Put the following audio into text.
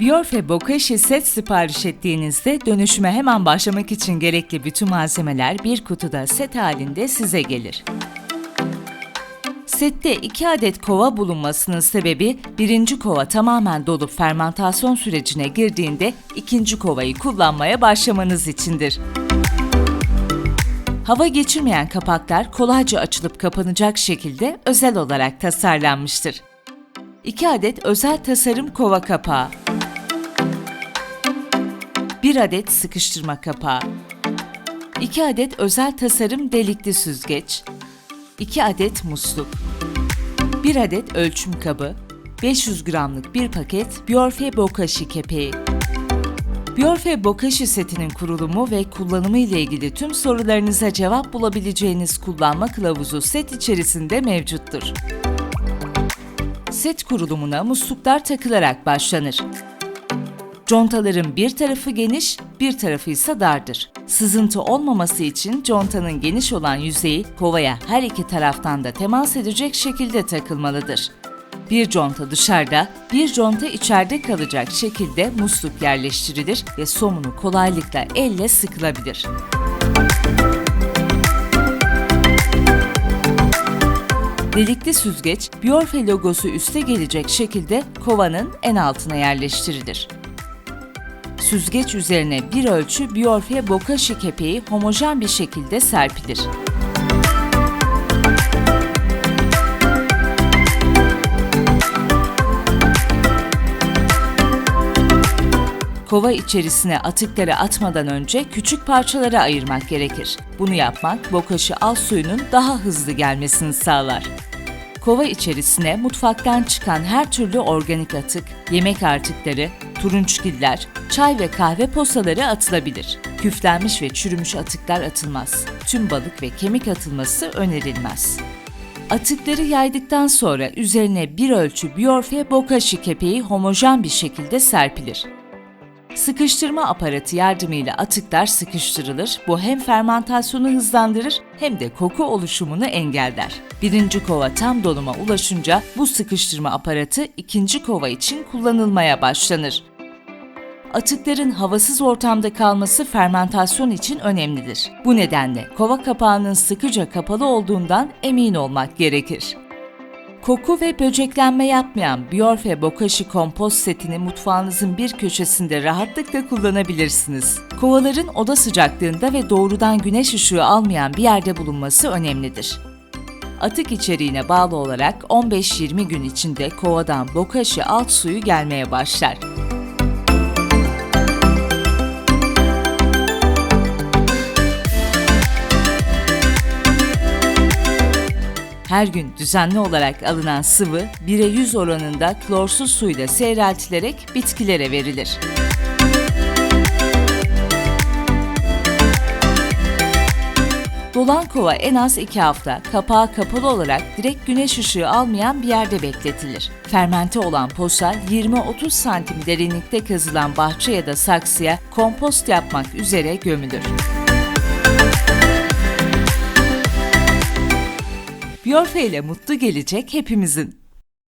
Biorfe Bokashi set sipariş ettiğinizde dönüşüme hemen başlamak için gerekli bütün malzemeler bir kutuda set halinde size gelir. Sette 2 adet kova bulunmasının sebebi birinci kova tamamen dolup fermentasyon sürecine girdiğinde ikinci kovayı kullanmaya başlamanız içindir. Hava geçirmeyen kapaklar kolayca açılıp kapanacak şekilde özel olarak tasarlanmıştır. 2 adet özel tasarım kova kapağı, 1 adet sıkıştırma kapağı, 2 adet özel tasarım delikli süzgeç, 2 adet musluk, 1 adet ölçüm kabı, 500 gramlık bir paket Biorfe Bokashi kepeği. Biorfe Bokashi setinin kurulumu ve kullanımı ile ilgili tüm sorularınıza cevap bulabileceğiniz kullanma kılavuzu set içerisinde mevcuttur. Set kurulumuna musluklar takılarak başlanır. Contaların bir tarafı geniş, bir tarafı ise dardır. Sızıntı olmaması için contanın geniş olan yüzeyi kovaya her iki taraftan da temas edecek şekilde takılmalıdır. Bir conta dışarıda, bir conta içeride kalacak şekilde musluk yerleştirilir ve somunu kolaylıkla elle sıkılabilir. Delikli süzgeç, Biorfe logosu üste gelecek şekilde kovanın en altına yerleştirilir. Süzgeç üzerine bir ölçü Biorfe Bokashi kepeği homojen bir şekilde serpilir. Kova içerisine atıkları atmadan önce küçük parçalara ayırmak gerekir. Bunu yapmak bokashi alt suyunun daha hızlı gelmesini sağlar. Kova içerisine mutfaktan çıkan her türlü organik atık, yemek artıkları, turunçgiller, çay ve kahve posaları atılabilir. Küflenmiş ve çürümüş atıklar atılmaz. Tüm balık ve kemik atılması önerilmez. Atıkları yaydıktan sonra üzerine bir ölçü Biorfe Bokashi kepeği homojen bir şekilde serpilir. Sıkıştırma aparatı yardımıyla atıklar sıkıştırılır. Bu hem fermentasyonu hızlandırır hem de koku oluşumunu engeller. Birinci kova tam doluma ulaşınca bu sıkıştırma aparatı ikinci kova için kullanılmaya başlanır. Atıkların havasız ortamda kalması fermentasyon için önemlidir. Bu nedenle kova kapağının sıkıca kapalı olduğundan emin olmak gerekir. Koku ve böceklenme yapmayan Biorfe Bokashi kompost setini mutfağınızın bir köşesinde rahatlıkla kullanabilirsiniz. Kovaların oda sıcaklığında ve doğrudan güneş ışığı almayan bir yerde bulunması önemlidir. Atık içeriğine bağlı olarak 15-20 gün içinde kovadan bokashi alt suyu gelmeye başlar. Her gün düzenli olarak alınan sıvı 1'e 100 oranında klorsuz suyla seyreltilerek bitkilere verilir. Dolan kova en az 2 hafta kapağı kapalı olarak direkt güneş ışığı almayan bir yerde bekletilir. Fermente olan posa 20-30 santim derinlikte kazılan bahçe ya da saksıya kompost yapmak üzere gömülür. Biorfe ile mutlu gelecek hepimizin.